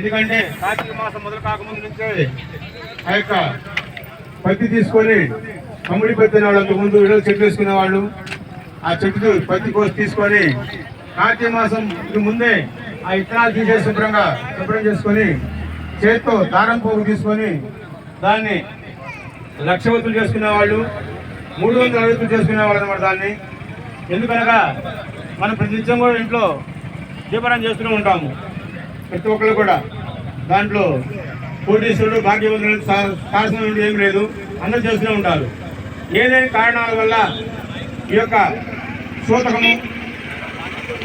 ఎందుకంటే కార్తీక మాసం మొదలు కాకముందు నుంచే ఆ యొక్క పత్తి తీసుకొని కమ్ముడి పత్తి వాళ్ళకు ముందు ఇళ్ళకి చెట్టు వేసుకునే వాళ్ళు. ఆ చెట్టు పత్తి కోసి తీసుకొని కార్తీక మాసం ముందే ఆ ఇత్తనాలు తీసేసి శుభ్రంగా శుభ్రం చేసుకొని చేత్తో దారం పోగు తీసుకొని దాన్ని లక్షవతులు చేసుకునే వాళ్ళు మూడు వందల అరవై చేసుకునే వాళ్ళు అనమాట దాన్ని. ఎందుకనగా మనం ప్రతి నిత్యం కూడా ఇంట్లో దీపారాయణ చేస్తూనే ఉంటాము. ప్రతి ఒక్కరు కూడా దాంట్లో కోటీశ్వరుడు భాగ్యవంతులు శాసనం ఏం లేదు. అందరూ చేస్తూనే ఉంటారు. ఏదైనా కారణాల వల్ల ఈ యొక్క సూతకము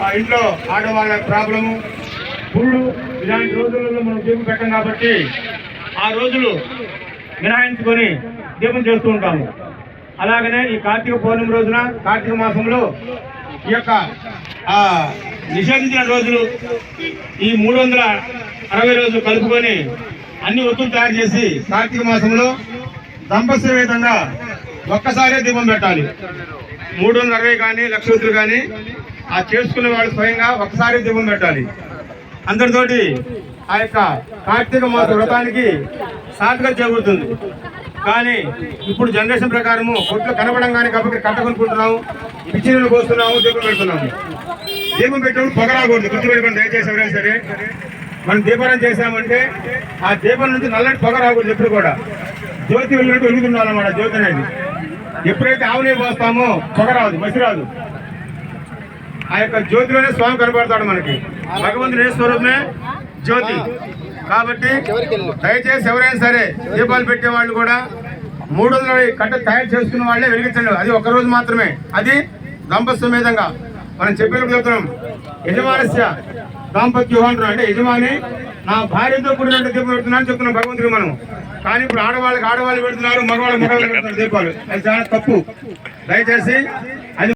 ఆ ఇంట్లో ఆడవాళ్ళ ప్రాబ్లము పుళ్ళు ఇలాంటి రోజులలో మనం దీపం పెట్టాం కాబట్టి ఆ రోజులు మినహాయించుకొని దీపం చేస్తూ ఉంటాము. అలాగనే ఈ కార్తీక పౌర్ణమి రోజున కార్తీక మాసంలో ఈ యొక్క నిషేధించిన రోజులు ఈ మూడు వందల అరవై రోజులు కలుపుకొని అన్ని ఒత్తులు తయారు చేసి కార్తీక మాసంలో దంపసమేతంగా ఒక్కసారే దీపం పెట్టాలి. మూడు వందల అరవై కానీ లక్ష కానీ ఆ చేసుకునే వాళ్ళు స్వయంగా ఒక్కసారి దీపం పెట్టాలి. అందరితోటి ఆ యొక్క కార్తీక మాస వ్రతానికి సాధగా చేకూరుతుంది. కానీ ఇప్పుడు జనరేషన్ ప్రకారము కొట్లు కనపడంగానే కాబట్టి కట్ట కొనుక్కుంటున్నాము పిచ్చినీళ్ళు పోస్తున్నాము దీపం పెడుతున్నాము. దీపం పెట్టినప్పుడు పొగరాకూడదు. గుర్తుపెట్టుకోండి దయచేసి ఎవరైనా సరే. మనం దీపారం చేసామంటే ఆ దీపం నుంచి నల్లటి పొగ రాకూడదు ఎప్పుడు కూడా. జ్యోతి వెళ్ళినట్టు వెలుగుతుండాలన్నమాట జ్యోతి అనేది. ఎప్పుడైతే ఆవునే పోస్తామో పొగ రాదు మసి రాదు. ఆ యొక్క జ్యోతిలోనే స్వామి కనబడతాడు మనకి. భగవంతుని స్వరూపమే? జ్యోతి. కాబట్టి దయచేసి ఎవరైనా సరే దీపాలు పెట్టే వాళ్ళు కూడా మూడు వందల కట్ట తయారు చేసుకున్న వాళ్ళే వెలిగించండి. అది ఒక రోజు మాత్రమే. అది దంపస్వమేతంగా మనం చెప్పినప్పుడు చెప్తున్నాం. యజమానస్య దాంపత్య అంటున్నాం అంటే యజమాని నా భార్యతో కూడినట్టు దీపం పెడుతున్నా అని చెప్తున్నాం భగవంతుడు మనం కానీ ఇప్పుడు ఆడవాళ్ళకి ఆడవాళ్ళు పెడుతున్నారు మగవాళ్ళు మగవాళ్ళు పెడుతున్నారు దీపాలు. అది చాలా తప్పు. దయచేసి అది